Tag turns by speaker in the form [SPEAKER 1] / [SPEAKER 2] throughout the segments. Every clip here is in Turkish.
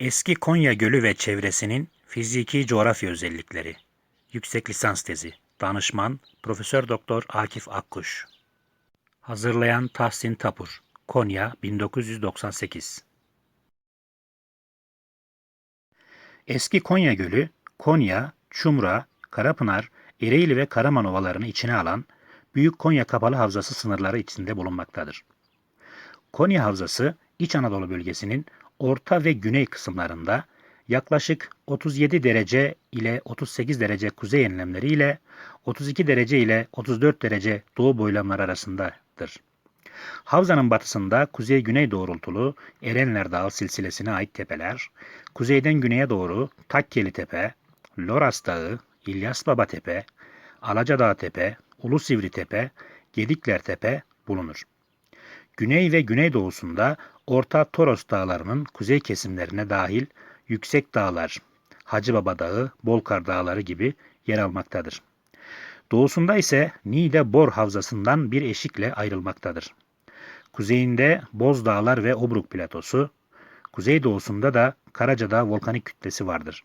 [SPEAKER 1] Eski Konya Gölü ve çevresinin fiziki coğrafya özellikleri. Yüksek lisans tezi. Danışman Profesör Doktor Akif Akkuş. Hazırlayan Tahsin Tapur. Konya 1998. Eski Konya Gölü, Konya, Çumra, Karapınar, Ereğli ve Karaman ovalarını içine alan Büyük Konya Kapalı Havzası sınırları içinde bulunmaktadır. Konya Havzası, İç Anadolu bölgesinin orta ve güney kısımlarında yaklaşık 37 derece ile 38 derece kuzey enlemleri ile 32 derece ile 34 derece doğu boylamları arasındadır. Havzanın batısında kuzey-güney doğrultulu Erenler Dağı silsilesine ait tepeler, kuzeyden güneye doğru Takkeli Tepe, Loras Dağı, İlyas Baba Tepe, Alacadağ Tepe, Ulu Sivri Tepe, Gedikler Tepe bulunur. Güney ve güneydoğusunda Orta Toros Dağları'nın kuzey kesimlerine dahil yüksek dağlar, Hacı Baba Dağı, Bolkar Dağları gibi yer almaktadır. Doğusunda ise Niğde Bor Havzası'ndan bir eşikle ayrılmaktadır. Kuzeyinde Boz Dağlar ve Obruk Platosu, kuzeydoğusunda da Karacadağ volkanik kütlesi vardır.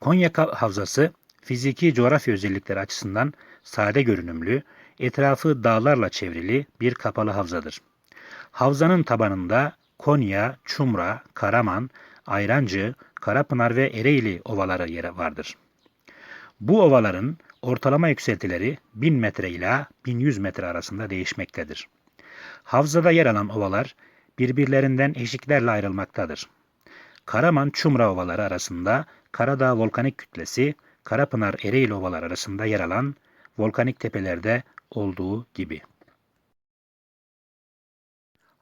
[SPEAKER 1] Konya Havzası fiziki coğrafya özellikleri açısından sade görünümlü, etrafı dağlarla çevrili bir kapalı havzadır. Havzanın tabanında Konya, Çumra, Karaman, Ayrancı, Karapınar ve Ereğli ovaları yeri vardır. Bu ovaların ortalama yükseltileri 1000 metre ile 1100 metre arasında değişmektedir. Havzada yer alan ovalar birbirlerinden eşiklerle ayrılmaktadır. Karaman Çumra ovaları arasında Karadağ volkanik kütlesi, Karapınar Ereğli ovaları arasında yer alan volkanik tepelerde olduğu gibi.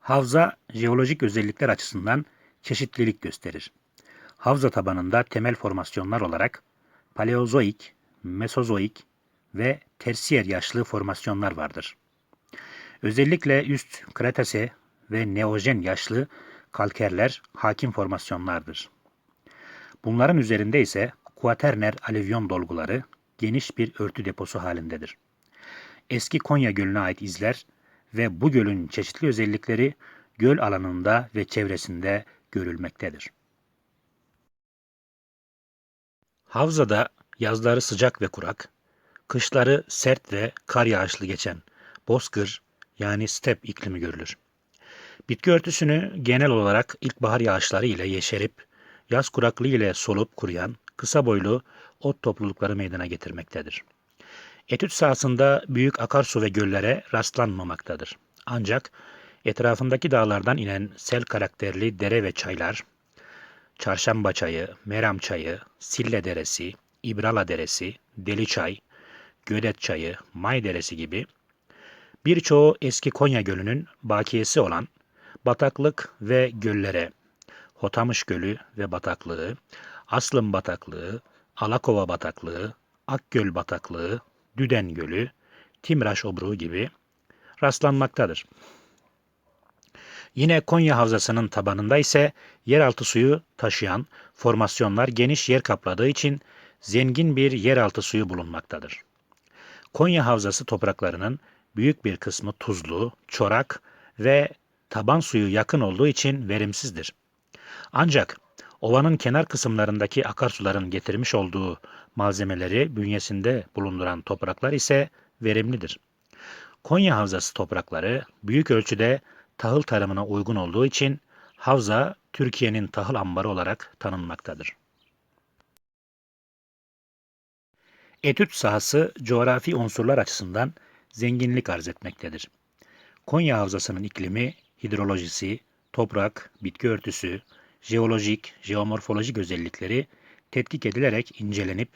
[SPEAKER 1] Havza jeolojik özellikler açısından çeşitlilik gösterir. Havza tabanında temel formasyonlar olarak Paleozoik, Mesozoik ve Tersiyer yaşlı formasyonlar vardır. Özellikle üst Kretase ve Neojen yaşlı kalkerler hakim formasyonlardır. Bunların üzerinde ise kuaterner alüvyon dolguları geniş bir örtü deposu halindedir. Eski Konya Gölü'ne ait izler ve bu gölün çeşitli özellikleri göl alanında ve çevresinde görülmektedir. Havzada yazları sıcak ve kurak, kışları sert ve kar yağışlı geçen bozkır yani step iklimi görülür. Bitki örtüsünü genel olarak ilkbahar yağışları ile yeşerip, yaz kuraklığı ile solup kuruyan kısa boylu ot toplulukları meydana getirmektedir. Etüt sahasında büyük akarsu ve göllere rastlanmamaktadır. Ancak etrafındaki dağlardan inen sel karakterli dere ve çaylar, Çarşamba Çayı, Meram Çayı, Sille Deresi, İbrala Deresi, Deli Çay, Gödet Çayı, May Deresi gibi birçoğu eski Konya Gölü'nün bakiyesi olan bataklık ve göllere, Hotamış Gölü ve bataklığı, Aslım Bataklığı, Alakova Bataklığı, Akgöl Bataklığı, Düden Gölü, Timraş Obruğu gibi rastlanmaktadır. Yine Konya Havzası'nın tabanında ise yeraltı suyu taşıyan formasyonlar geniş yer kapladığı için zengin bir yeraltı suyu bulunmaktadır. Konya Havzası topraklarının büyük bir kısmı tuzlu, çorak ve taban suyu yakın olduğu için verimsizdir. Ancak ovanın kenar kısımlarındaki akarsuların getirmiş olduğu malzemeleri bünyesinde bulunduran topraklar ise verimlidir. Konya Havzası toprakları büyük ölçüde tahıl tarımına uygun olduğu için havza Türkiye'nin tahıl ambarı olarak tanınmaktadır. Etüt sahası coğrafi unsurlar açısından zenginlik arz etmektedir. Konya Havzası'nın iklimi, hidrolojisi, toprak, bitki örtüsü, jeolojik, jeomorfolojik özellikleri tetkik edilerek incelenip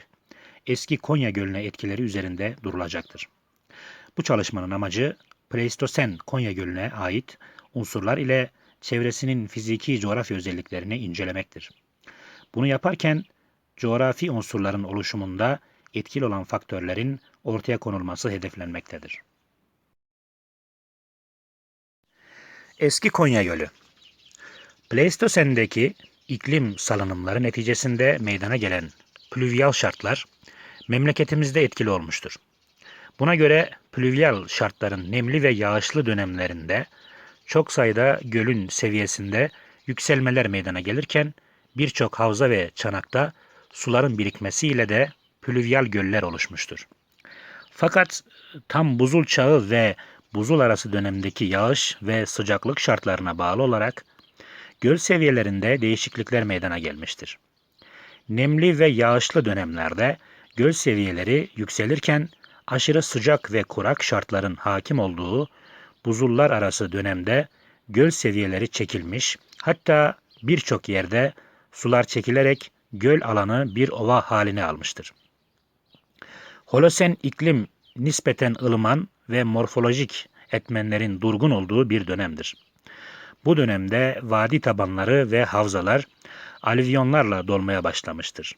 [SPEAKER 1] eski Konya Gölü'ne etkileri üzerinde durulacaktır. Bu çalışmanın amacı Pleistosen Konya Gölü'ne ait unsurlar ile çevresinin fiziki coğrafya özelliklerini incelemektir. Bunu yaparken coğrafi unsurların oluşumunda etkili olan faktörlerin ortaya konulması hedeflenmektedir. Eski Konya Gölü Pleistosen'deki iklim salınımları neticesinde meydana gelen plüvyal şartlar memleketimizde etkili olmuştur. Buna göre plüvyal şartların nemli ve yağışlı dönemlerinde çok sayıda gölün seviyesinde yükselmeler meydana gelirken birçok havza ve çanakta suların birikmesiyle de plüvyal göller oluşmuştur. Fakat tam buzul çağı ve buzul arası dönemdeki yağış ve sıcaklık şartlarına bağlı olarak göl seviyelerinde değişiklikler meydana gelmiştir. Nemli ve yağışlı dönemlerde göl seviyeleri yükselirken aşırı sıcak ve kurak şartların hakim olduğu buzullar arası dönemde göl seviyeleri çekilmiş, hatta birçok yerde sular çekilerek göl alanı bir ova haline almıştır. Holosen iklim nispeten ılıman ve morfolojik etmenlerin durgun olduğu bir dönemdir. Bu dönemde vadi tabanları ve havzalar alüvyonlarla dolmaya başlamıştır.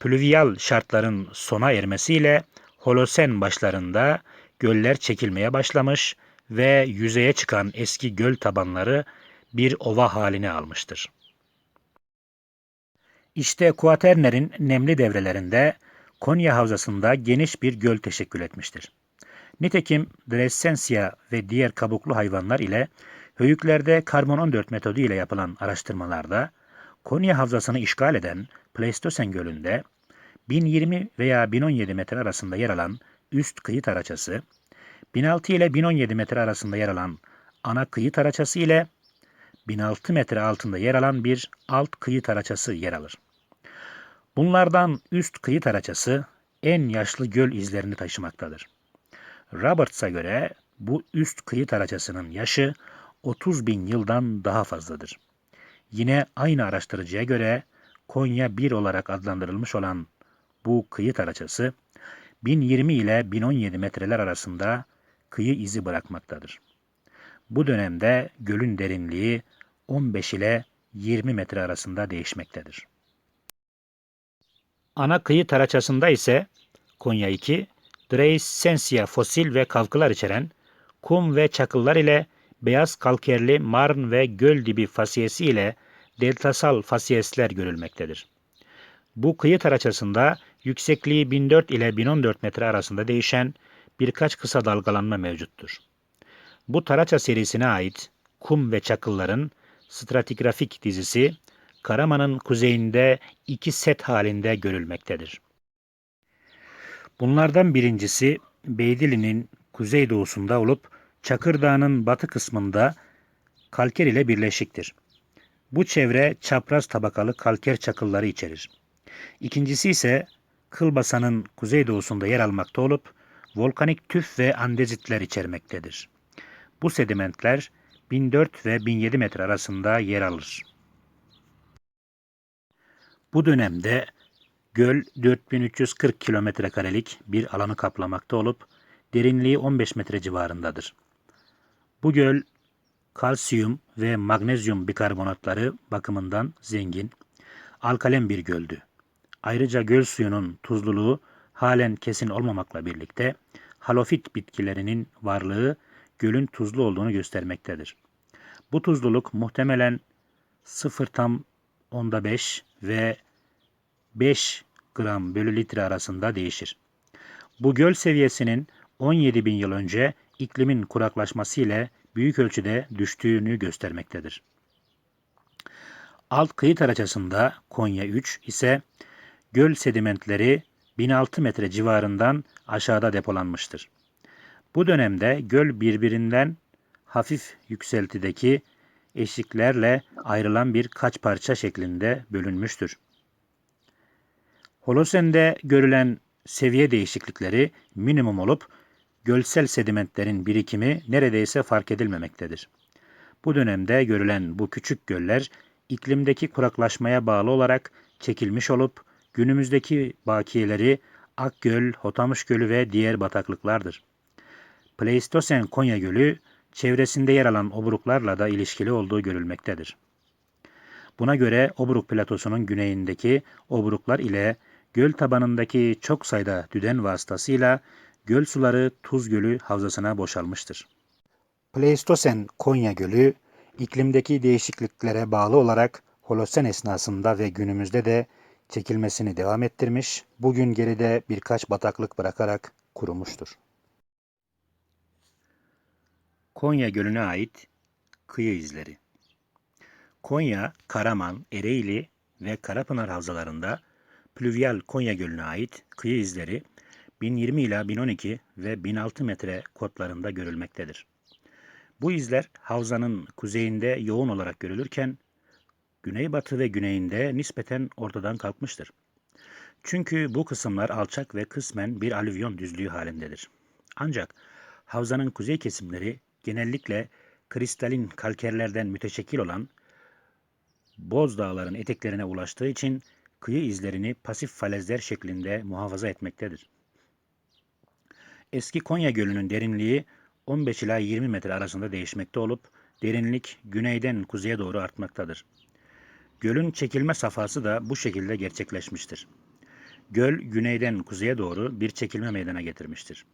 [SPEAKER 1] Plüvyal şartların sona ermesiyle Holosen başlarında göller çekilmeye başlamış ve yüzeye çıkan eski göl tabanları bir ova haline almıştır. İşte Kuaterner'in nemli devrelerinde Konya Havzası'nda geniş bir göl teşekkül etmiştir. Nitekim Dressensia ve diğer kabuklu hayvanlar ile höyüklerde karbon 14 metodu ile yapılan araştırmalarda Konya Havzası'nı işgal eden Pleistosen Gölü'nde 1020 veya 1017 metre arasında yer alan üst kıyı taraçası, 1006 ile 1017 metre arasında yer alan ana kıyı taraçası ile 1006 metre altında yer alan bir alt kıyı taraçası yer alır. Bunlardan üst kıyı taraçası en yaşlı göl izlerini taşımaktadır. Roberts'a göre bu üst kıyı taraçasının yaşı 30 bin yıldan daha fazladır. Yine aynı araştırıcıya göre Konya 1 olarak adlandırılmış olan bu kıyı taraçası 1020 ile 1017 metreler arasında kıyı izi bırakmaktadır. Bu dönemde gölün derinliği 15 ile 20 metre arasında değişmektedir. Ana kıyı taraçasında ise Konya 2, Dreissensia fosil ve kalkılar içeren kum ve çakıllar ile beyaz kalkerli marn ve göl dibi fasiyesi ile deltasal fasiyesler görülmektedir. Bu kıyı taraçasında yüksekliği 1004 ile 1014 metre arasında değişen birkaç kısa dalgalanma mevcuttur. Bu taraça serisine ait kum ve çakılların stratigrafik dizisi Karaman'ın kuzeyinde iki set halinde görülmektedir. Bunlardan birincisi Beydili'nin kuzeydoğusunda olup Çakır Dağı'nın batı kısmında kalker ile birleşiktir. Bu çevre çapraz tabakalı kalker çakılları içerir. İkincisi ise Kılbasan'ın kuzeydoğusunda yer almakta olup volkanik tüf ve andezitler içermektedir. Bu sedimentler 1004 ve 1007 metre arasında yer alır. Bu dönemde göl 4340 kilometre karelik bir alanı kaplamakta olup derinliği 15 metre civarındadır. Bu göl kalsiyum ve magnezyum bikarbonatları bakımından zengin, alkalen bir göldü. Ayrıca göl suyunun tuzluluğu halen kesin olmamakla birlikte halofit bitkilerinin varlığı gölün tuzlu olduğunu göstermektedir. Bu tuzluluk muhtemelen 0 tam onda 5 ve 5 gram bölü litre arasında değişir. Bu göl seviyesinin 17 bin yıl önce iklimin kuraklaşması ile büyük ölçüde düştüğünü göstermektedir. Alt kıyı taraçasında Konya 3 ise göl sedimentleri 1006 metre civarından aşağıda depolanmıştır. Bu dönemde göl birbirinden hafif yükseltideki eşiklerle ayrılan bir kaç parça şeklinde bölünmüştür. Holosen'de görülen seviye değişiklikleri minimum olup gölsel sedimentlerin birikimi neredeyse fark edilmemektedir. Bu dönemde görülen bu küçük göller iklimdeki kuraklaşmaya bağlı olarak çekilmiş olup günümüzdeki bakiyeleri Akgöl, Hotamış Gölü ve diğer bataklıklardır. Pleistosen Konya Gölü çevresinde yer alan obruklarla da ilişkili olduğu görülmektedir. Buna göre Obruk platosunun güneyindeki obruklar ile göl tabanındaki çok sayıda düden vasıtasıyla göl suları Tuz Gölü havzasına boşalmıştır. Pleistosen Konya Gölü iklimdeki değişikliklere bağlı olarak Holosen esnasında ve günümüzde de çekilmesini devam ettirmiş, bugün geride birkaç bataklık bırakarak kurumuştur. Konya Gölü'ne ait kıyı izleri Konya, Karaman, Ereğli ve Karapınar havzalarında plüvyal Konya Gölü'ne ait kıyı izleri 1020 ila 1012 ve 1006 metre kotlarında görülmektedir. Bu izler havzanın kuzeyinde yoğun olarak görülürken güneybatı ve güneyinde nispeten ortadan kalkmıştır. Çünkü bu kısımlar alçak ve kısmen bir alüvyon düzlüğü halindedir. Ancak havzanın kuzey kesimleri genellikle kristalin kalkerlerden müteşekkil olan Boz Dağların eteklerine ulaştığı için kıyı izlerini pasif falezler şeklinde muhafaza etmektedir. Eski Konya Gölü'nün derinliği 15 ila 20 metre arasında değişmekte olup derinlik güneyden kuzeye doğru artmaktadır. Gölün çekilme safhası da bu şekilde gerçekleşmiştir. Göl güneyden kuzeye doğru bir çekilme meydana getirmiştir.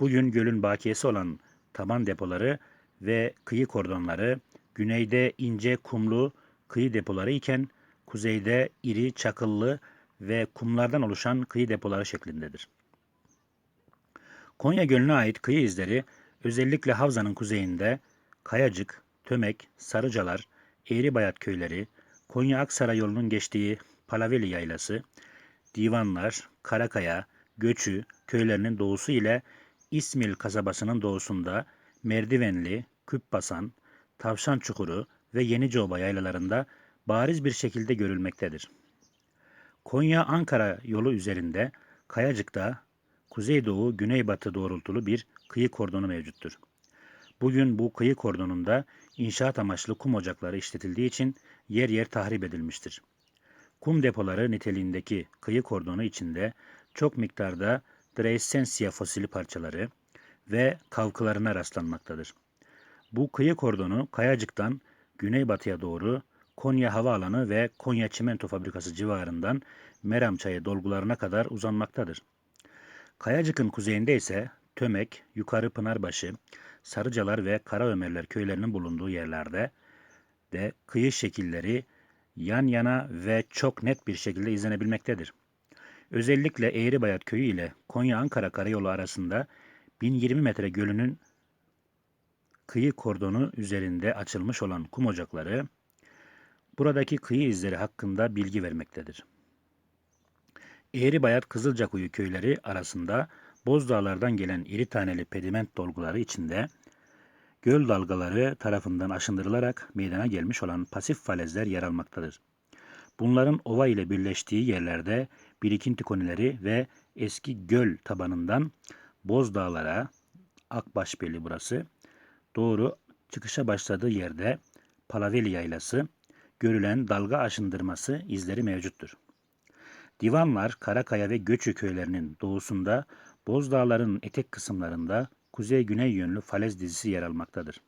[SPEAKER 1] Bugün gölün bakiyesi olan taban depoları ve kıyı kordonları güneyde ince kumlu kıyı depoları iken kuzeyde iri çakıllı ve kumlardan oluşan kıyı depoları şeklindedir. Konya Gölü'ne ait kıyı izleri özellikle havzanın kuzeyinde Kayacık, Tömek, Sarıcalar, Eğribayat köyleri, Konya Aksaray yolunun geçtiği Palaveli Yaylası, Divanlar, Karakaya, Göçü köylerinin doğusu ile İsmil kasabasının doğusunda Merdivenli, Küpbasan, Tavşan Çukuru ve Yeniceoba yaylalarında bariz bir şekilde görülmektedir. Konya-Ankara yolu üzerinde Kayacık'ta kuzeydoğu güneybatı doğrultulu bir kıyı kordonu mevcuttur. Bugün bu kıyı kordonunda inşaat amaçlı kum ocakları işletildiği için yer yer tahrip edilmiştir. Kum depoları niteliğindeki kıyı kordonu içinde çok miktarda Dreissensia fosili parçaları ve kavkılarına rastlanmaktadır. Bu kıyı kordonu Kayacık'tan güneybatıya doğru Konya Havaalanı ve Konya Çimento Fabrikası civarından Meramçayı dolgularına kadar uzanmaktadır. Kayacık'ın kuzeyinde ise Tömek, Yukarı Pınarbaşı, Sarıcalar ve Karaömerler köylerinin bulunduğu yerlerde de kıyı şekilleri yan yana ve çok net bir şekilde izlenebilmektedir. Özellikle Eğribayat köyü ile Konya-Ankara karayolu arasında 1020 metre gölünün kıyı kordonu üzerinde açılmış olan kum ocakları buradaki kıyı izleri hakkında bilgi vermektedir. Eğribayat Kızılcakuyu köyleri arasında Bozdağlardan gelen iri taneli pediment dolguları içinde göl dalgaları tarafından aşındırılarak meydana gelmiş olan pasif falezler yer almaktadır. Bunların ova ile birleştiği yerlerde birikinti konileri ve eski göl tabanından Bozdağlara, Akbaşbeli burası, doğru çıkışa başladığı yerde Palaveli Yaylası, görülen dalga aşındırması izleri mevcuttur. Divanlar, Karakaya ve Göçü köylerinin doğusunda Bozdağların etek kısımlarında kuzey-güney yönlü falez dizisi yer almaktadır.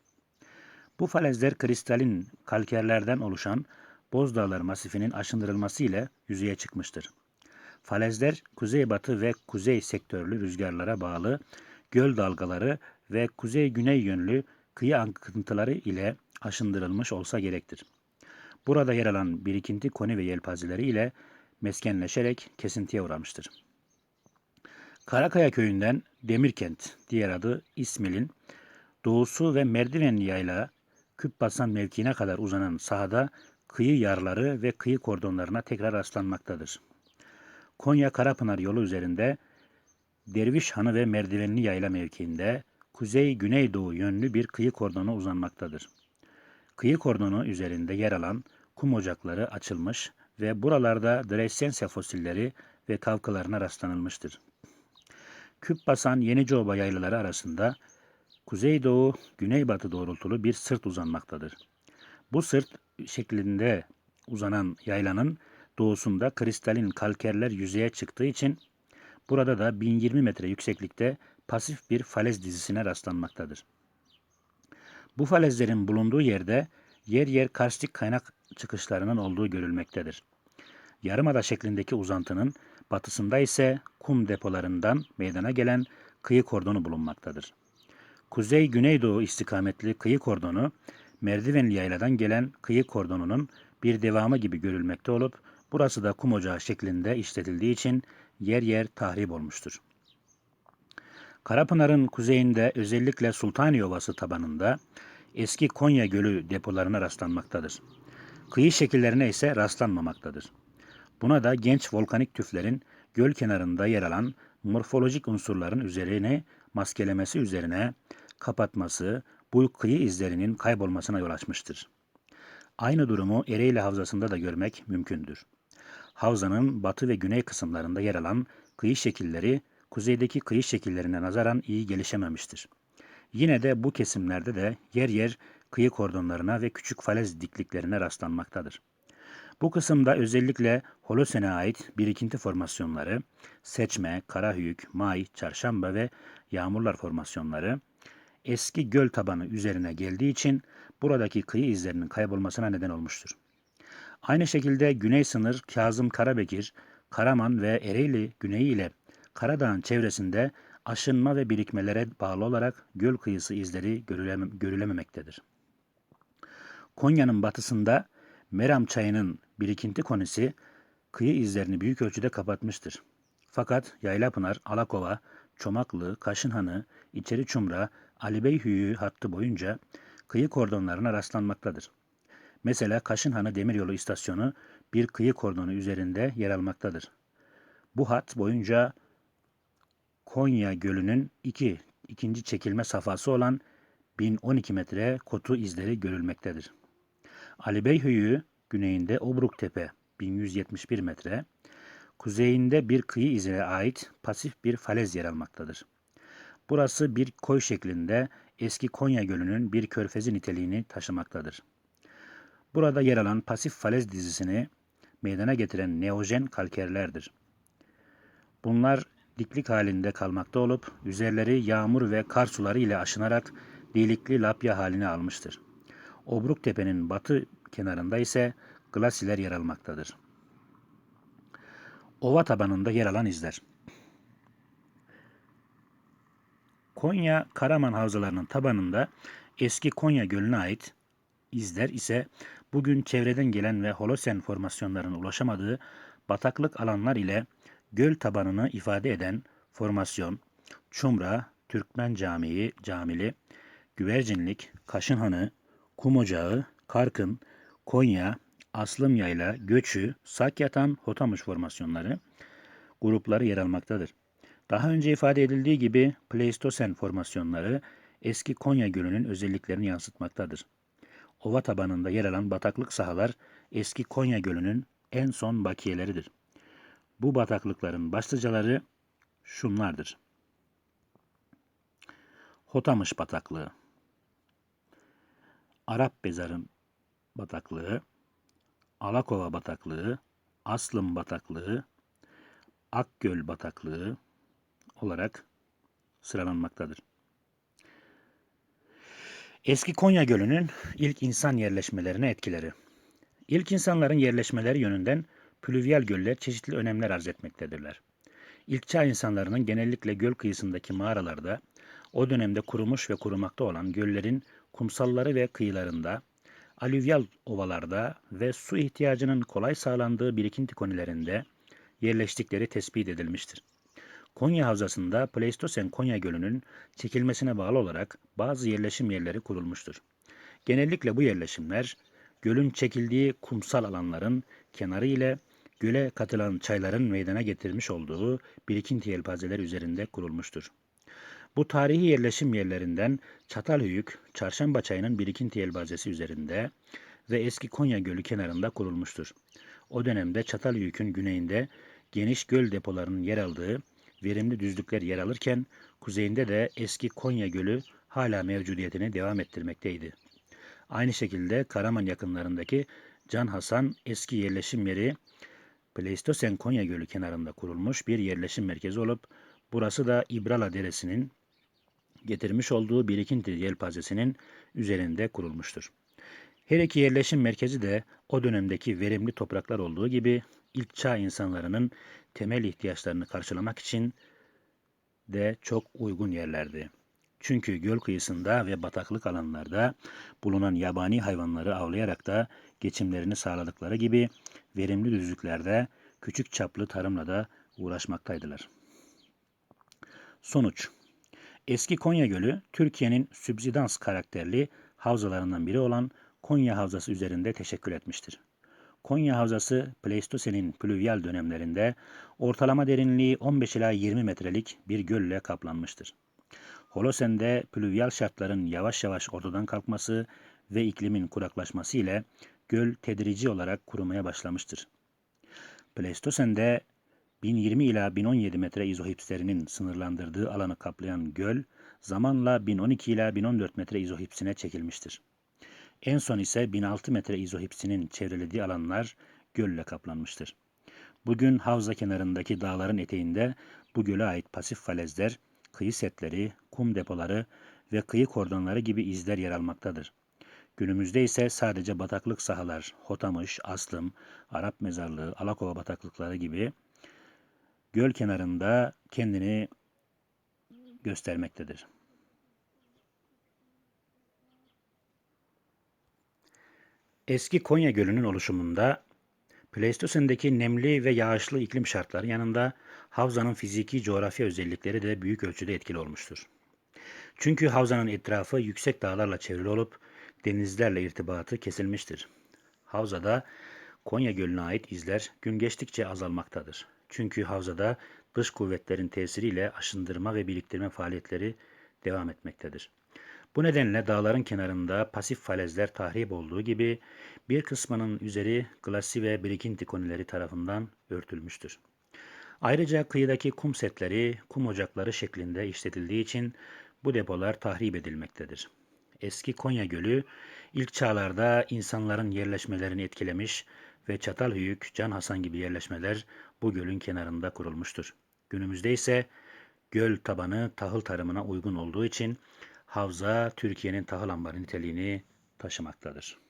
[SPEAKER 1] Bu falezler kristalin kalkerlerden oluşan Bozdağlar masifinin aşındırılması ile yüzeye çıkmıştır. Falezler kuzeybatı ve kuzey sektörlü rüzgarlara bağlı göl dalgaları ve kuzey-güney yönlü kıyı akıntıları ile aşındırılmış olsa gerektir. Burada yer alan birikinti koni ve yelpazeleri ile meskenleşerek kesintiye uğramıştır. Karakaya köyünden Demirkent, diğer adı İsmil'in doğusu ve Merdivenli yayla Küpbasan mevkiine kadar uzanan sahada kıyı yarları ve kıyı kordonlarına tekrar rastlanmaktadır. Konya Karapınar yolu üzerinde Derviş Hanı ve Merdivenli yayla mevkiinde kuzey-güneydoğu yönlü bir kıyı kordonu uzanmaktadır. Kıyı kordonu üzerinde yer alan kum ocakları açılmış ve buralarda Dresense fosilleri ve kavkalarına rastlanılmıştır. Küp basan Yeniceoba yaylaları arasında kuzeydoğu, güneybatı doğrultulu bir sırt uzanmaktadır. Bu sırt şeklinde uzanan yaylanın doğusunda kristalin kalkerler yüzeye çıktığı için burada da 1020 metre yükseklikte pasif bir falez dizisine rastlanmaktadır. Bu falezlerin bulunduğu yerde yer yer karstik kaynak çıkışlarının olduğu görülmektedir. Yarımada şeklindeki uzantının batısında ise kum depolarından meydana gelen kıyı kordonu bulunmaktadır. Kuzey-güneydoğu istikametli kıyı kordonu, Merdivenli yayladan gelen kıyı kordonunun bir devamı gibi görülmekte olup, burası da kum ocağı şeklinde işletildiği için yer yer tahrip olmuştur. Karapınar'ın kuzeyinde özellikle Sultaniye Ovası tabanında eski Konya Gölü depolarına rastlanmaktadır. Kıyı şekillerine ise rastlanmamaktadır. Buna da genç volkanik tüflerin göl kenarında yer alan morfolojik unsurların üzerine maskelemesi üzerine kapatması bu kıyı izlerinin kaybolmasına yol açmıştır. Aynı durumu Ereğli Havzası'nda da görmek mümkündür. Havzanın batı ve güney kısımlarında yer alan kıyı şekilleri kuzeydeki kıyı şekillerine nazaran iyi gelişememiştir. Yine de bu kesimlerde de yer yer kıyı kordonlarına ve küçük falez dikliklerine rastlanmaktadır. Bu kısımda özellikle Holosen'e ait birikinti formasyonları, Seçme, Karahüyük, May, Çarşamba ve Yağmurlar formasyonları eski göl tabanı üzerine geldiği için buradaki kıyı izlerinin kaybolmasına neden olmuştur. Aynı şekilde güney sınır Kazım Karabekir, Karaman ve Ereğli güneyi ile Karadağ'ın çevresinde aşınma ve birikmelere bağlı olarak göl kıyısı izleri görüleme, görülememektedir. Konya'nın batısında Meram çayının birikinti konisi kıyı izlerini büyük ölçüde kapatmıştır. Fakat Yaylapınar, Alakova, Çomaklı, Kaşınhanı, İçeri Çumra, Ali Bey Hüyü hattı boyunca kıyı kordonlarına rastlanmaktadır. Mesela Kaşınhanı Demiryolu istasyonu bir kıyı kordonu üzerinde yer almaktadır. Bu hat boyunca Konya Gölü'nün iki, ikinci çekilme safhası olan 1012 metre kotu izleri görülmektedir. Ali Bey Höyüğü güneyinde Obruk Tepe 1171 metre, kuzeyinde bir kıyı izine ait pasif bir falez yer almaktadır. Burası bir koy şeklinde eski Konya Gölü'nün bir körfezi niteliğini taşımaktadır. Burada yer alan pasif falez dizisini meydana getiren neojen kalkerlerdir. Bunlar diklik halinde kalmakta olup üzerleri yağmur ve kar suları ile aşınarak delikli lapya halini almıştır. Obruk Tepe'nin batı kenarında ise glasiler yer almaktadır. Ova tabanında yer alan izler. Konya Karaman havzalarının tabanında eski Konya Gölü'ne ait izler ise bugün çevreden gelen ve Holosen formasyonlarının ulaşamadığı bataklık alanlar ile göl tabanını ifade eden formasyon, Çumra, Türkmen Camii, Camili, Güvercinlik, Kaşınhanı, Kum Ocağı, Karkın, Konya, Aslım Yayla, Göçü, Sakyatan, Hotamış formasyonları grupları yer almaktadır. Daha önce ifade edildiği gibi Pleistosen formasyonları eski Konya Gölü'nün özelliklerini yansıtmaktadır. Ova tabanında yer alan bataklık sahalar eski Konya Gölü'nün en son bakiyeleridir. Bu bataklıkların başlıcaları şunlardır. Hotamış bataklığı, Arap Bezar'ın bataklığı, Alakova bataklığı, Aslım bataklığı, Akgöl bataklığı olarak sıralanmaktadır. Eski Konya Gölü'nün ilk insan yerleşmelerine etkileri. İlk insanların yerleşmeleri yönünden plüvyal göller çeşitli önemler arz etmektedirler. İlk çağ insanlarının genellikle göl kıyısındaki mağaralarda o dönemde kurumuş ve kurumakta olan göllerin kumsalları ve kıyılarında, alüvyal ovalarda ve su ihtiyacının kolay sağlandığı birikinti konilerinde yerleştikleri tespit edilmiştir. Konya Havzası'nda Pleistosen Konya Gölü'nün çekilmesine bağlı olarak bazı yerleşim yerleri kurulmuştur. Genellikle bu yerleşimler gölün çekildiği kumsal alanların kenarı ile göle katılan çayların meydana getirmiş olduğu birikinti yelpazeler üzerinde kurulmuştur. Bu tarihi yerleşim yerlerinden Çatalhöyük, Çarşamba çayının birikinti yelpazesi üzerinde ve eski Konya Gölü kenarında kurulmuştur. O dönemde Çatalhöyük'ün güneyinde geniş göl depolarının yer aldığı verimli düzlükler yer alırken kuzeyinde de eski Konya Gölü hala mevcudiyetini devam ettirmekteydi. Aynı şekilde Karaman yakınlarındaki Can Hasan eski yerleşim yeri Pleistosen Konya Gölü kenarında kurulmuş bir yerleşim merkezi olup burası da İbrala Deresi'nin getirmiş olduğu birikinti yelpazesinin üzerinde kurulmuştur. Her iki yerleşim merkezi de o dönemdeki verimli topraklar olduğu gibi ilk çağ insanlarının temel ihtiyaçlarını karşılamak için de çok uygun yerlerdi. Çünkü göl kıyısında ve bataklık alanlarda bulunan yabani hayvanları avlayarak da geçimlerini sağladıkları gibi verimli düzlüklerde küçük çaplı tarımla da uğraşmaktaydılar. Sonuç Eski Konya Gölü, Türkiye'nin sübzidans karakterli havzalarından biri olan Konya Havzası üzerinde teşekkür etmiştir. Konya Havzası Pleistosen'in plüvyal dönemlerinde ortalama derinliği 15 ila 20 metrelik bir gölle kaplanmıştır. Holosen'de plüvyal şartların yavaş yavaş ortadan kalkması ve iklimin kuraklaşması ile göl tedrici olarak kurumaya başlamıştır. Pleistosen'de 1020 ila 1017 metre izohipslerinin sınırlandırdığı alanı kaplayan göl zamanla 1012 ila 1014 metre izohipsine çekilmiştir. En son ise 1006 metre izohipsinin çevrelediği alanlar gölle kaplanmıştır. Bugün havza kenarındaki dağların eteğinde bu göle ait pasif falezler, kıyı setleri, kum depoları ve kıyı kordonları gibi izler yer almaktadır. Günümüzde ise sadece bataklık sahalar, Hotamış, Aslım, Arap Mezarlığı, Alakova bataklıkları gibi göl kenarında kendini göstermektedir. Eski Konya Gölü'nün oluşumunda Pleistosen'deki nemli ve yağışlı iklim şartları yanında havzanın fiziki coğrafya özellikleri de büyük ölçüde etkili olmuştur. Çünkü havzanın etrafı yüksek dağlarla çevrili olup denizlerle irtibatı kesilmiştir. Havzada Konya Gölü'ne ait izler gün geçtikçe azalmaktadır. Çünkü havzada dış kuvvetlerin tesiriyle aşındırma ve biriktirme faaliyetleri devam etmektedir. Bu nedenle dağların kenarında pasif falezler tahrip olduğu gibi bir kısmının üzeri glasi ve birikinti konileri tarafından örtülmüştür. Ayrıca kıyıdaki kum setleri kum ocakları şeklinde işletildiği için bu depolar tahrip edilmektedir. Eski Konya Gölü ilk çağlarda insanların yerleşmelerini etkilemiş ve Çatalhöyük, Can Hasan gibi yerleşmeler bu gölün kenarında kurulmuştur. Günümüzde ise göl tabanı tahıl tarımına uygun olduğu için havza Türkiye'nin tahıl ambarı niteliğini taşımaktadır.